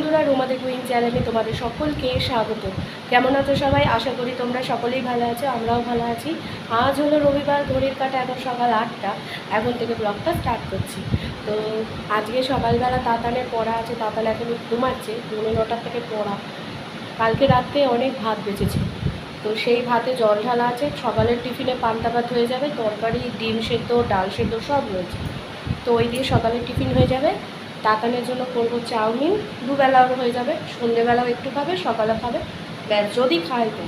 বন্ধুরা, রোমাদের কুইন চ্যানেলে তোমাদের সকলকে স্বাগত। কেমন আছো সবাই? আশা করি তোমরা সকলেই ভালো আছো, আমরাও ভালো আছি। আজ হলো রবিবার, ঘড়ির কাটা এখন সকাল আটটা। এখন থেকে ব্লগটা স্টার্ট করছি। তো আজকে সকালবেলা তাতানের পড়া আছে, তাতান এখন ঘুমাচ্ছে পৌনে নটার থেকে পড়া। কালকে রাত্রে অনেক ভাত বেঁচেছে। তো সেই ভাতে জল ঢালা আছে, সকালের টিফিনে পান্তা ভাত হয়ে যাবে, তরকারি, ডিম সেদ্ধ, ডাল সেদ্ধ সব রয়েছে। তো ওই দিয়ে সকালের টিফিন হয়ে যাবে। তাতানের জন্য করব চাউমিন। দুবেলাও হয়ে যাবে, সন্ধেবেলাও একটু খাবে সকালে খাবে। ব্যাস, যদি খায় তো।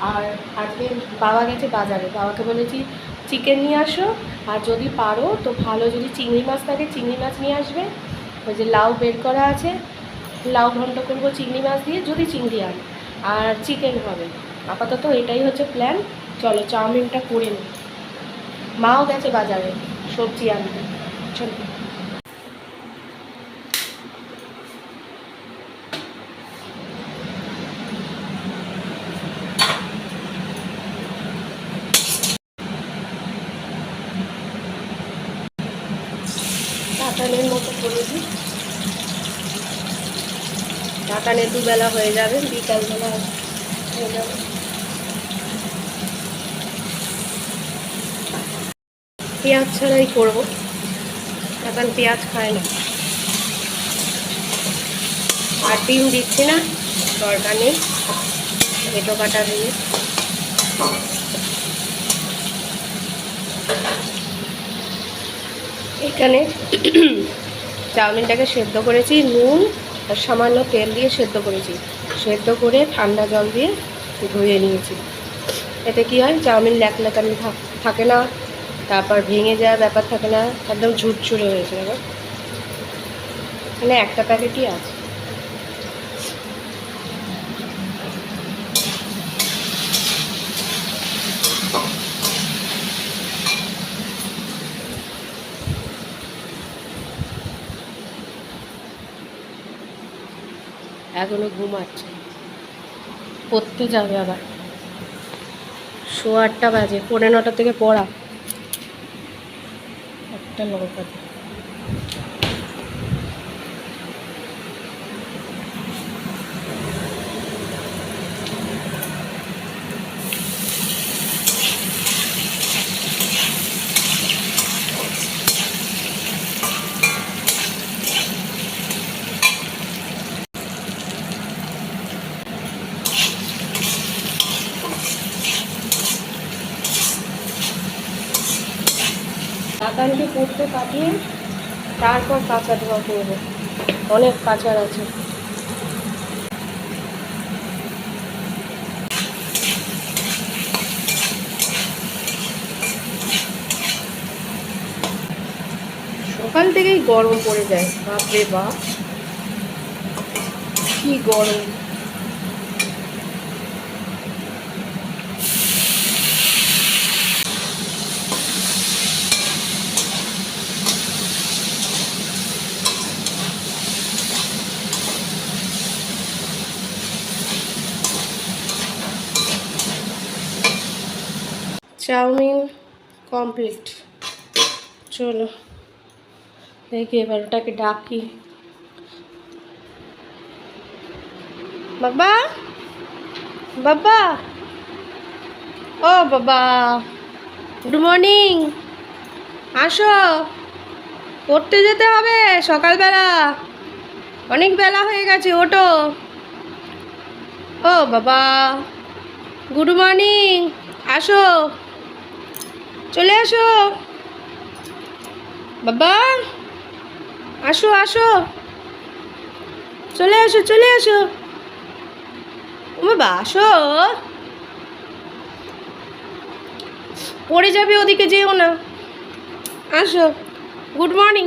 আর আজকে বাবা গেছে বাজারে, বাবাকে বলেছি, চিকেন নিয়ে আসো। আর যদি পারো, তো ভালো যদি চিংড়ি মাছ থাকে, চিংড়ি মাছ নিয়ে আসবে। ওই যে লাউ বের করা আছে, লাউ ঘন্ট করব চিংড়ি মাছ দিয়ে, যদি চিংড়ি আনে। আর চিকেন হবে। আপাতত এটাই হচ্ছে প্ল্যান চলো, চাউমিনটা করে নিই মাও গেছে বাজারে সবজি আনতে। চলো। কাটানের মতো করে দুবেলা হয়ে যাবে বিকালবেলা হয়ে যাবে। পেঁয়াজ ছাড়াই করব। এখন পেঁয়াজ খায় না। আর ডিম দিচ্ছি না, দরকার নেই। টমেটো কাটা দিয়ে এখানে চাউমিনটাকে সেদ্ধ করেছি, নুন আর সামান্য তেল দিয়ে সেদ্ধ করেছি। সেদ্ধ করে ঠান্ডা জল দিয়ে ধুয়ে নিয়েছি। এতে কি হয়, চাউমিন ল্যাকলাকানি থাক- না, তারপর ভেঙে যাওয়ার ব্যাপার থাকে না, একদম ঝুরঝুরে হয়েছে, দেখো। মানে একটা প্যাকেটই আছে এখনও ঘুমাচ্ছে। পড়তে যাবে আবার। শো আটটা বাজে পৌনে নটা থেকে পড়া। একটা লঙ্কা কাকানকে পড়তে পাঠিয়ে তারপর কাঁচা ধোয়া করব। অনেক কাঁচার আছে। সকাল থেকেই গরম পড়ে যায়। বাপরে বাপ। কি গরম। Chowmein complete. চলো, দেখি এবার ওটাকে ডাকি। বাবা বাবা, ও বাবা গুড মর্নিং আসো, পড়তে যেতে হবে সকালবেলা। অনেক বেলা হয়ে গেছে ওটো ও বাবা গুড মর্নিং আসো। চলে আসো। বাবা, আসো আসো। চলে আসো চলে আসো। ও বাবা, আসো। পড়ে যাবে ওদিকে, যেও না। আসো। গুড মর্নিং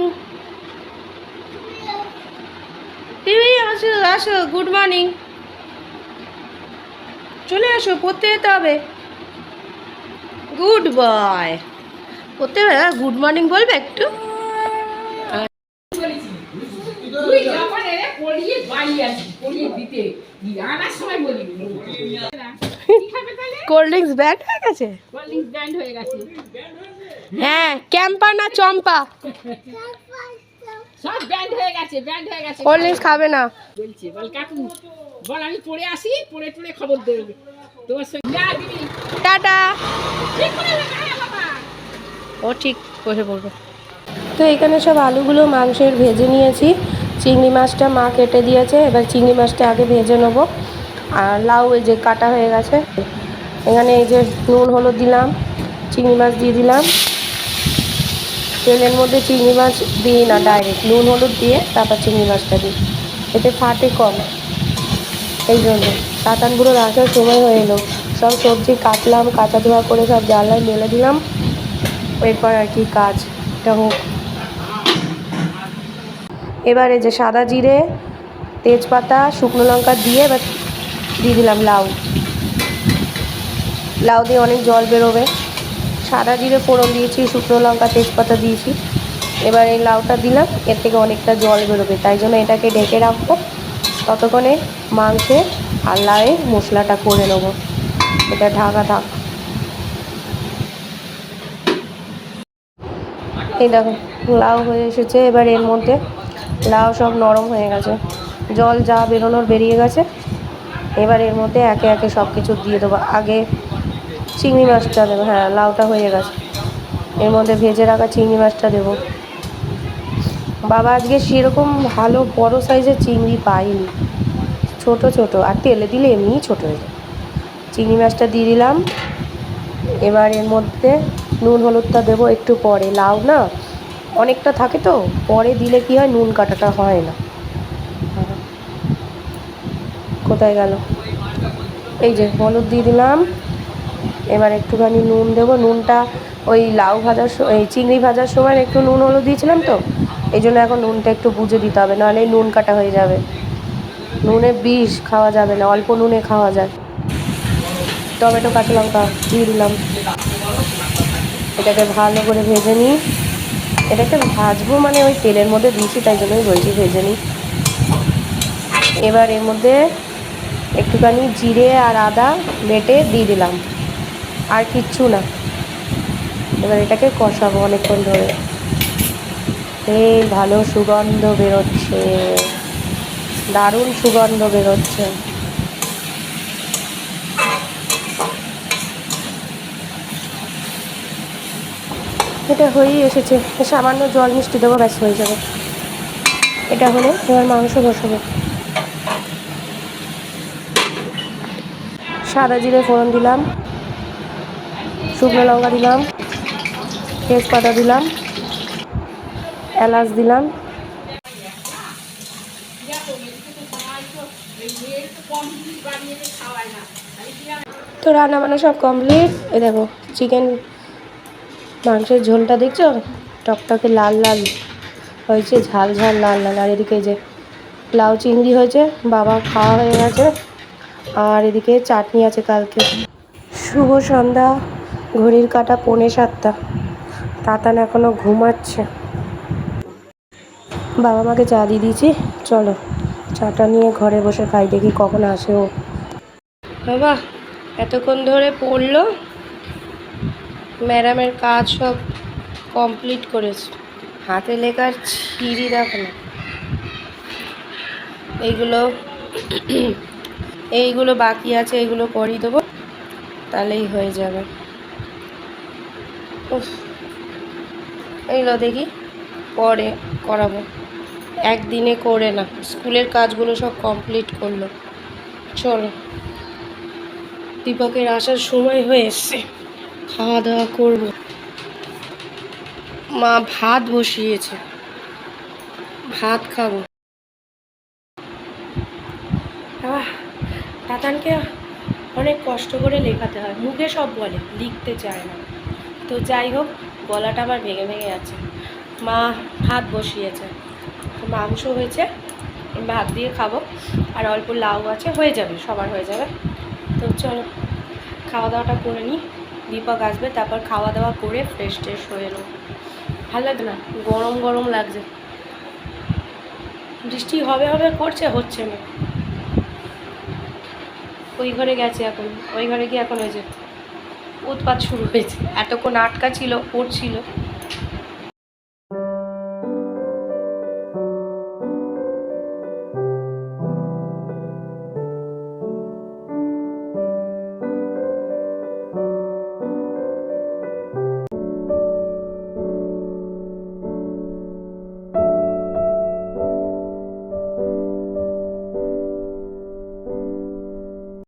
আসো আসো। গুড মর্নিং চলে আসো, পড়তে যেতে হবে। Good boy. পড়তে গুড মর্নিং বলবে একটু। কোল্ড ড্রিঙ্কস ব্যান্ড হয়ে গেছে? হয়ে গেছে। হ্যাঁ ক্যাম্পা না চম্পা? সব ব্যান্ড হয়ে গেছে ব্যান্ড হয়ে গেছে। কোল্ড ড্রিঙ্কস খাবে না। বলছে বল কাকু বল আমি পড়ে আসি পড়ে টড়ে খবর দেবে। তোমার সঙ্গে দিবি। টাটা। বাবা। ও ঠিক বসে পড়বে। তো এখানে সব আলুগুলো মাংসের ভেজে নিয়েছি। চিংড়ি মাছটা মা কেটে দিয়েছে এবার চিংড়ি মাছটা আগে ভেজে নেব। আর লাউ এই যে কাটা হয়ে গেছে এখানে এই যে নুন হলুদ দিলাম চিংড়ি মাছ দিয়ে দিলাম। তেলের মধ্যে চিংড়ি মাছ দিই না ডাইরেক্ট নুন হলুদ দিয়ে তারপর চিংড়ি মাছটা দিই। এতে ফাটে কম। এই জন্য কাতানগুলো রাখার সময় হয়ে এলো। সব সবজি কাটলাম, কাঁচা ধোয়া করে সব জ্বালায় মেলে দিলাম। এরপর আর কি কাজ, এটা হোক। এবারে যে সাদা জিরে, তেজপাতা, শুকনো লঙ্কা দিয়ে এবার দিয়ে দিলাম লাউ। লাউ দিয়ে অনেক জল বেরোবে। সাদা জিরে ফোড়ন দিয়েছি, শুকনো লঙ্কা, তেজপাতা দিয়েছি। এবার এই লাউটা দিলাম, এর থেকে অনেকটা জল বেরোবে, তাই জন্য এটাকে ঢেকে রাখব। ততক্ষণে মাংসে আর লাউয়ে মশলাটা করে নেব। এটা ঢাকা থাক এই দেখো, লাউ হয়ে এসেছে এবার এর মধ্যে। লাউ সব নরম হয়ে গেছে। জল যা বেরোনোর বেরিয়ে গেছে। এবার এর মধ্যে একে একে সব কিছু দিয়ে দেবো। আগে চিংড়ি মাছটা দেবো হ্যাঁ লাউটা হয়ে গেছে। এর মধ্যে ভেজে রাখা চিংড়ি মাছটা দেবো। বাবা, আজকে সেরকম ভালো বড় সাইজের চিংড়ি পাইনি। ছোট ছোট, আর তেলে দিলে এমনিই ছোট হয়ে যায়। চিংড়ি মাছটা দিয়ে দিলাম। এবার এর মধ্যে নুন হলুদটা দেবো একটু পরে। লাউ না? অনেকটা থাকে তো? পরে দিলে কি হয়? নুন কাটাটা হয় না। কোথায় গেল? এই যে হলুদ দিয়ে দিলাম। এবার একটুখানি নুন দেবো। নুনটা ওই লাউ ভাজার এই চিংড়ি ভাজার সময় একটু নুন হলুদ দিয়েছিলাম তো? এই জন্য এখন নুনটা একটু বুঝে দিতে হবে। নাহলে নুন কাটা হয়ে যাবে। নুনে বিষ খাওয়া যাবে না। অল্প নুনে খাওয়া যায়। টমেটো, কাঁচা লঙ্কা দিয়ে দিলাম। এটাকে ভালো করে ভেজে নিই। এটাকে ভাজবো মানে ওই তেলের মধ্যে দিয়েছি, তাই জন্যই বলছি ভেজে নিই। এবার এর মধ্যে একটুখানি জিরে আর আদা বেটে দিয়ে দিলাম। আর কিচ্ছু না। এবার এটাকে কষাবো অনেকক্ষণ ধরে। এই ভালো সুগন্ধ বেরোচ্ছে। দারুণ সুগন্ধ বেরোচ্ছে। এটা হয়েই এসেছে। সামান্য জল মিষ্টি দেবো, ব্যাস হয়ে যাবে। এটা হলে এবার মাংস বসাবো। সাদা জিরে ফোড়ন দিলাম, শুকনো লঙ্কা দিলাম, তেজপাতা দিলাম, এলাচ দিলাম। তো রান্না বান্না সব কমপ্লিট এ দেখো চিকেন মাংসের ঝোলটা দেখছ? টকটকে লাল লাল হয়েছে, ঝাল ঝাল লাল লাল। আর এদিকে যে লাউ চিংড়ি হয়েছে, বাবা খাওয়া হয়ে গেছে। আর এদিকে চাটনি আছে কালকে। শুভ সন্ধ্যা, ঘড়ির কাটা পৌনে সাতটা। তাতান এখনও ঘুমাচ্ছে। বাবা মাকে চা দিয়ে দিয়েছি। চলো, চাটা নিয়ে ঘরে বসে খাই, দেখি কখন আসে ও। বাবা, এতক্ষণ ধরে পড়ল? ম্যাডামের কাজ সব কমপ্লিট করেছে। হাতে লেখার ছিঁড়ি দেখো না। এইগুলো এইগুলো বাকি আছে, এইগুলো করিয়ে দেবো, তাহলেই হয়ে যাবে। এইগুলো দেখি, পরে করাবো। একদিনে করে না, স্কুলের কাজগুলো সব কমপ্লিট করল। চলো, দীপকের আসার সময় হয়ে এসছে। খাওয়া দাওয়া করব। মা ভাত বসিয়েছে। ভাত খাব। তাতানকে অনেক কষ্ট করে লেখাতে হয়। মুখে সব বলে, লিখতে চায় না। তো যাই হোক, গলাটা আবার ভেঙে ভেঙে যাচ্ছে মা ভাত বসিয়েছে। মাংস হয়েছে, ভাত দিয়ে খাব। আর অল্প লাউ আছে, হয়ে যাবে, সবার হয়ে যাবে। তো চলো খাওয়া দাওয়াটা করে নিই। দীপক আসবে, তারপর খাওয়া দাওয়া করে ফ্রেশ ট্রেশ হয়ে এলো। ভালো লাগে না? গরম গরম লাগছে। বৃষ্টি হবে হবে করছে হচ্ছে না। ওই ঘরে গেছে এখন, ওই ঘরে গিয়ে এখন হয়েছে উৎপাত শুরু হয়েছে। এতক্ষণ আটকা ছিল, পড়ছিল।